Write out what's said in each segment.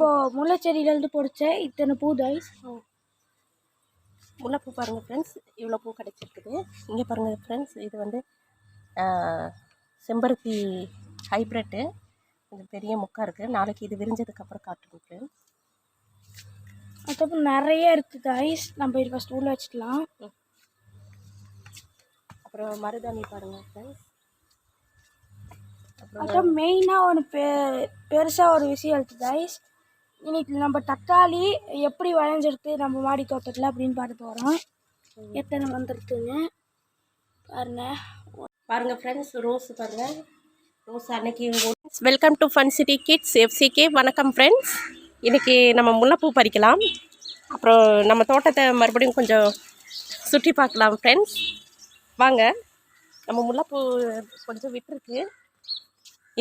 நம்ம முல்லைச்செடியிலேருந்து பொறிச்ச இத்தனை பூ கைஸ் முல்லைப்பூ பாருங்கள் ஃப்ரெண்ட்ஸ் இவ்வளோ பூ கிடச்சிருக்குது. இங்கே பாருங்கள் ஃப்ரெண்ட்ஸ் இது வந்து செம்பருத்தி ஹைப்ரிட்டு இது பெரிய முக்கா இருக்குது நாளைக்கு இது விரிஞ்சதுக்கப்புறம் காட்டுங்க ஃப்ரெண்ட்ஸ் அதுக்கப்புறம் நிறைய இருக்குது கைஸ் நம்ம இது ஃபஸ்ட் உள்ள வச்சுக்கலாம். அப்புறம் மருதாணி பாருங்கள் ஃப்ரெண்ட்ஸ் அப்புறம் மெயினாக ஒன்று பெ பெருசாக ஒரு விஷயம் இருக்குது கைஸ் இன்னைக்கு நம்ம தக்காளி எப்படி வளைஞ்சிருக்கு நம்ம மாடி தோட்டத்தில் அப்படின்னு பார்த்து போகிறோம் எத்தனை வந்திருக்குங்க பாருங்க. பாருங்கள் ஃப்ரெண்ட்ஸ் ரோஸ் பாருங்கள் ரோஸ் அன்னைக்கு welcome to fun city kids FCK வணக்கம் ஃப்ரெண்ட்ஸ் இன்றைக்கி நம்ம முல்லைப்பூ பறிக்கலாம். அப்புறம் நம்ம தோட்டத்தை மறுபடியும் கொஞ்சம் சுற்றி பார்க்கலாம் ஃப்ரெண்ட்ஸ் வாங்க நம்ம முல்லைப்பூ கொஞ்சம் விட்டுருக்கு.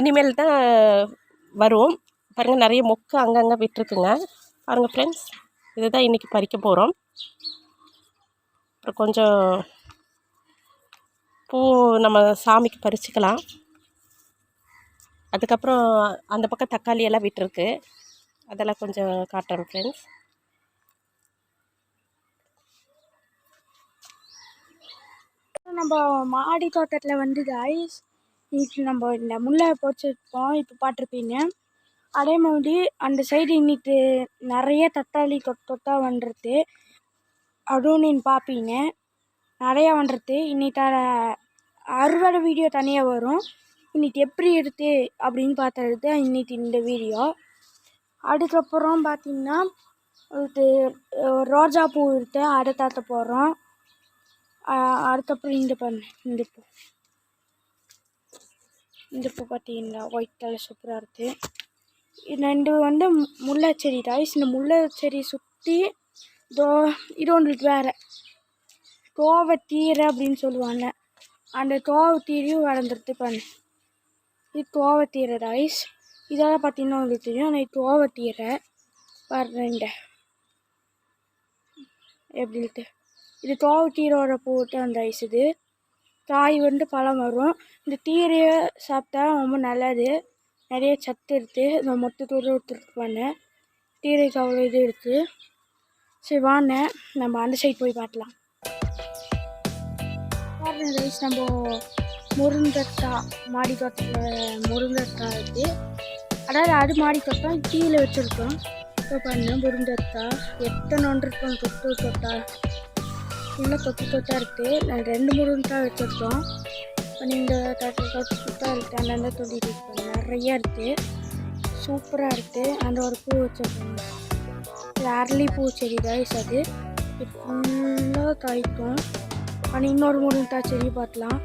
இனிமேல் தான் வரும். பாருங்கள் நிறைய மொக்கு அங்கங்கே விட்டுருக்குங்க. பாருங்கள் ஃப்ரெண்ட்ஸ் இதுதான் இன்றைக்கி பறிக்க போகிறோம் அப்புறம் கொஞ்சம் பூ நம்ம சாமிக்கு பறிச்சுக்கலாம். அதுக்கப்புறம் அந்த பக்கம் தக்காளி எல்லாம் விட்டுருக்கு. அதெல்லாம் கொஞ்சம் காட்டுறேன் ஃப்ரெண்ட்ஸ் நம்ம மாடி தோட்டத்தில் வந்து கைஸ் இப்போ நம்ம இந்த முல்லை பொறிச்சிருப்போம் இப்போ பார்த்துருப்பீங்க அதே மாதிரி அந்த சைடு இன்னைக்கு நிறைய தக்காளி தொட் தொட்டா வந்துருது அதுவும் நீங்கள் பார்ப்பீங்க நிறையா வந்துருது இன்னிட்டு அறுவடை வீடியோ தனியாக வரும். இன்னைக்கு எப்படி இருக்குது அப்படின்னு பார்த்தது தான் இன்னைக்கு இந்த வீடியோ. அதுக்கப்புறம் பார்த்தீங்கன்னா இது ரோஜா பூ இருக்கு. அதை தாத்த போகிறோம் அதுக்கப்புறம் இந்த பண்ணு இந்த பூ. இந்த பூ பார்த்தீங்கன்னா ஒயிட் கலர் சூப்பராக இருக்குது ரெண்டு வந்து முல்லை செடி டாய்ஸ் இந்த முல்லை செடி சுற்றி தோ இது ஒன்றுக்கு வேறு. தோவை தீரை அப்படின்னு சொல்லுவாங்க. அந்த தோவை தீரையும் வளர்ந்துருது பண்ணு இது தோவை தீரை டாய்ஸ் இதெல்லாம் பார்த்தீங்கன்னா உங்களுக்கு தெரியும். ஆனால் இது தோவை தீரை வர்றேன் எப்படி இது கோவை தீரோட போட்டு அந்த ஐஸ் இது. காய் வந்து பழம் வரும். இந்த தீரையை சாப்பிட்டா ரொம்ப நல்லது. நிறைய சத்து இருக்குது இந்த மொத்தத்தோடு எடுத்துருப்பாங்க தீரைக்கு அவ்வளோ இது இருக்குது சரி வாங்க. நம்ம அந்த சைடு போய் பார்க்கலாம். பாருங்க ரைஸ் நம்ம முருங்கக்காய் மாடி தோட்டத்தில் முருங்கக்காய் இருக்குது அதாவது அது மாடி தோட்டம் கீழே வச்சுருக்கோம். இப்போ பாருங்க முருங்கக்காய் எத்தனை ஒன்று இருக்கும்? தொட்டு தொட்டா. ஃபுல்லாக கொத்து தொட்டா இருக்குது நான் ரெண்டு முருங்கக்காய் வச்சுருக்கோம். இப்போ நீங்கள் தொட்டு தொட்டா கொத்தா இருக்குது அந்தந்த தொட்டிட்டு இருக்கோம் நிறைய இருக்குது சூப்பராக இருக்குது அந்த ஒரு பூ வச்சுருக்கோம் இது அரளி பூ செடி ரைஸ் அது. இது ஃபுல்லாக காய்க்கும். ஆனால் இன்னொரு முருங்கக்காய் செடி பார்க்கலாம்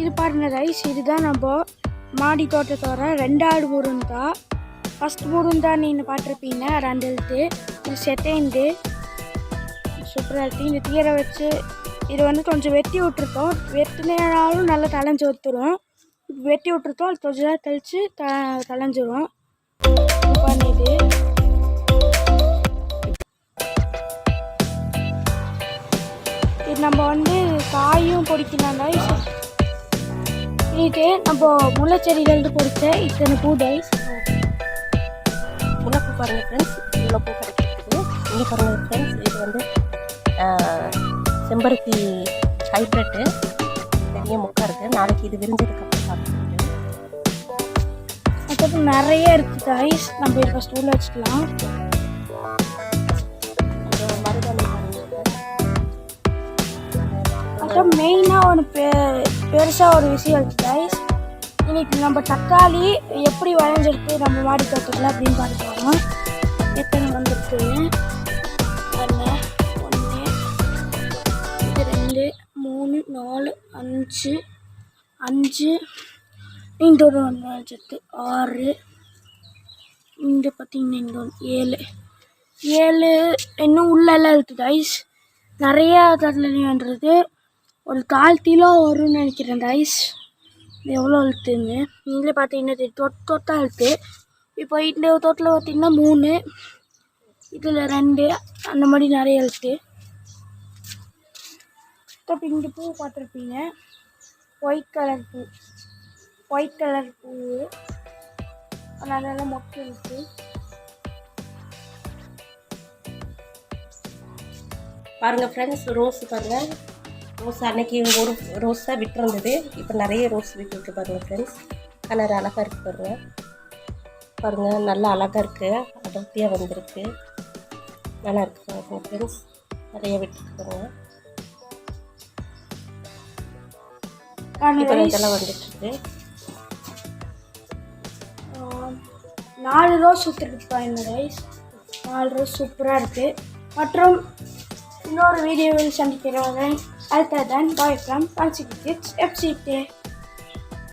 இது பாருங்கள் ரைஸ் இதுதான் நம்ம மாடி தோட்டத்தோட ரெண்டாவது முருங்கக்காய் ஃபஸ்ட் முருங்கக்காய் நீங்கள் பார்த்துருப்பீங்க. ரெண்டு இது செகண்டு சூப்பராக இருக்குது இந்த தீரை வச்சு இது வந்து கொஞ்சம் வெட்டி விட்ருக்கோம் வெட்டினாலும் நல்லா தலைஞ்சு ஒத்துரும். வெட்டி விட்ருக்கோம் அது கொஞ்ச நேரம் கழிச்சு த தலைஞ்சிரும் பண்ணிட்டு. இது நம்ம வந்து காயும் பொடிக்கலாம் டைஸ் இன்னைக்கு நம்ம முல்லைச்செடியிலேருந்து பொடித்த இத்தனை பூ டைஸ் முல்லைப்பூ பாருங்கள் ஃப்ரெண்ட்ஸ் இவ்வளோ பூ கிடைக்கிறது இங்கே பாருங்கள் ஃப்ரெண்ட்ஸ் இது வந்து செம்பருத்தி ஹைப்ரிட்டு பெரிய முக்கா இருக்குது நாளைக்கு இது விரிஞ்சதுக்கப்புறம் அதுக்கப்புறம் நிறைய இருக்குது டைஸ் நம்ம ஃபஸ்ட் உள்ள வச்சுக்கலாம். அப்புறம் மெயினாக ஒன்று பெ பெருசாக ஒரு விஷயம் இருக்குது கைஸ் இன்னைக்கு நம்ம தக்காளி எப்படி விளைஞ்சிருக்கு நம்ம மாடி தோட்டத்தில் அப்படின்னு போகிறோம் அஞ்சு அஞ்சு இந்த ஒரு ஒன்று வச்சுட்டு ஆறு இந்த பார்த்தீங்கன்னா இந்த ஒன்று ஏழு. ஏழு இன்னும் உள்ளெல்லாம் இருக்குது ஐஸ் நிறையா கடலைன்றது ஒரு கால் கிலோ வரும்னு நினைக்கிறேன் ரைஸ் ஐஸ் எவ்வளோ அழுத்துன்னு நீங்களே பார்த்தீங்கன்னா தெரியும். தொட் தொட்டா அழுத்து இப்போ இந்த தோட்டில் பார்த்தீங்கன்னா மூணு இதில் ரெண்டு அந்த மாதிரி நிறைய அழுத்து இப்போ இங்கே பூ பார்த்துருப்பீங்க. ஒயிட் கலர் பூ. ஒயிட் கலர் பூ. ஆனால் அதெல்லாம் மொக்கு இருக்குது பாருங்கள் ஃப்ரெண்ட்ஸ் ரோஸ் பாருங்கள் ரோஸ் அன்னைக்கு ஒரு ரோஸ் தான் விட்டுருந்தது. இப்போ நிறைய ரோஸ் விட்டுருக்கு பாருங்கள் ஃப்ரெண்ட்ஸ் கலர் அழகாக இருக்குது பாருங்கள் பாருங்கள் நல்லா அழகாக இருக்குது அடர்த்தியாக வந்திருக்கு. நல்லா இருக்குது பாருங்கள் ஃப்ரெண்ட்ஸ் நிறைய விட்டுருக்கு பாருங்கள் இப்போ இதெல்லாம் வந்துட்டுருக்கு. நாலு ரோஸ் சுற்றுருக்கு இந்த ரைஸ் நாலு ரோஸ் சூப்பராக இருக்குது மற்றும் இன்னொரு வீடியோவில் சந்திக்கிறவங்க அடுத்ததான் பாய் ஃப்ரம் பன்சிக்கு கிட்ஸ் எஃப்சி